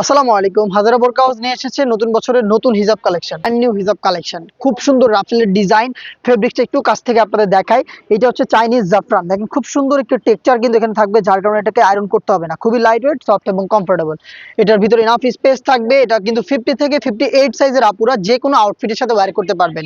আসসালামু আলাইকুম। হাজারা বোরকা হাউস নিয়ে এসেছে নতুন বছরের নতুন হিজাব কালেকশন নিউ হিজাব কালেকশন খুব সুন্দর রাফেলের ডিজাইন একটু কাছ থেকে আপনাদের দেখাই। এটা হচ্ছে চাইনিজ জাফরান দেখেন খুব সুন্দর একটু কিন্তু এখানে থাকবে, যার কারণে এটাকে আয়রন করতে হবে না। খুবই লাইট ওয়েট সফট এবং কমফোর্টেবল এটার ভিতরে ইনাফ স্পেস থাকবে। এটা কিন্তু ফিফটি থেকে ফিফটি এইট সাইজের আপুরা যে কোনো আউটফিটের সাথে ওয়্যার করতে পারবেন।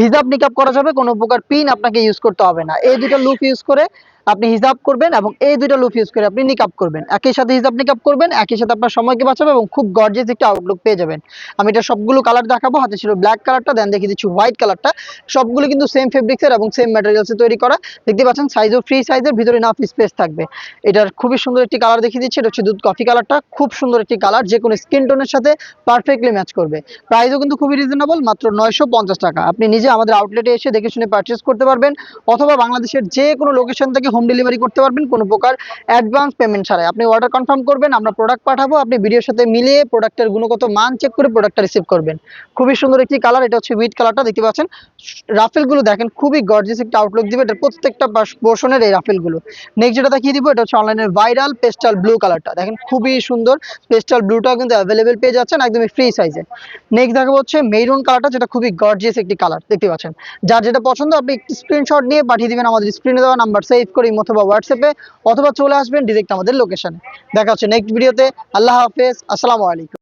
হিজাব নিকাপ করা যাবে, কোনো প্রকার পিন আপনাকে ইউজ করতে হবে না। এই দুটো লুক ইউজ করে আপনি হিসাব করবেন এবং এই দুইটা লুপ ইউজ করে আপনি নিকাপ করবেন। একই সাথে হিসাব নিকাপ করবেন, একই সাথে আপনার সময়কে বাঁচাবে এবং খুব গর্জিয়াস একটা আউটলুক পেয়ে যাবেন। আমি এটা সবগুলো কালার দেখাবো, হাতে ছিল ব্ল্যাক কালারটা দেন দেখিয়ে দিচ্ছি হোয়াইট কালারটা সবগুলো কিন্তু সেম ফেব্রিক্সের এবং সেম ম্যাটেরিয়ালসে তৈরি করা। দেখতে পাচ্ছেন সাইজও ফ্রি সাইজের ভিতরে নাফ স্পেস থাকবে। এটার খুবই সুন্দর একটি কালার দেখিয়ে দিচ্ছি, এটা হচ্ছে দুধ কফি কালারটা খুব সুন্দর একটি কালার যে কোনো স্কিন টোনের সাথে পারফেক্টলি ম্যাচ করবে। প্রাইসও কিন্তু খুবই রিজনেবল মাত্র নয়শো পঞ্চাশ টাকা। আপনি নিজে আমাদের আউটলেটে এসে দেখে শুনে পারচেস করতে পারবেন, অথবা বাংলাদেশের যে কোনো লোকেশন থেকে হোম ডেলিভারি করতে পারবেন, কোনো প্রকার অ্যাডভান্স পেমেন্ট ছাড়াই। আপনি অর্ডার কনফার্ম করবেন, আমরা প্রোডাক্ট পাঠাবো, আপনি ভিডিওর সাথে মিলিয়ে প্রোডাক্টের গুণগত মান চেক করে প্রোডাক্টটা রিসিভ করবেন। খুবই সুন্দর একটি কালার এটা হচ্ছে হুইট কালারটা দেখতে পাচ্ছেন? রাফেলগুলো দেখেন, খুবই গর্জিয়াস একটা আউটলুক দিবে, এটা প্রত্যেকটা পোর্শনের এই রাফেলগুলো। নেক্সট যেটা দেখিয়ে দিব, এটা হচ্ছে অনলাইনের ভাইরাল পেস্টাল ব্লু কালারটা দেখেন, খুবই সুন্দর পেস্টাল ব্লুটাও কিন্তু অ্যাভেলেবেল পেয়ে যাচ্ছেন, একদমই ফ্রি সাইজে নেক্সট দেখাবো হচ্ছে মেরুন কালারটা যেটা খুবই গর্জিয়াস একটি কালার দেখতে পাচ্ছেন? যার যেটা পছন্দ, আপনি স্ক্রিনশট নিয়ে পাঠিয়ে দিবেন, আমাদের স্ক্রিনে দেওয়া নাম্বার সেভ করে ইমো অথবা হোয়াটসঅ্যাপে অথবা চলে আসবেন ডিরেক্ট আমাদের লোকেশনে দেখা হচ্ছে নেক্সট ভিডিওতে আল্লাহ হাফেজ। আসসালামু আলাইকুম।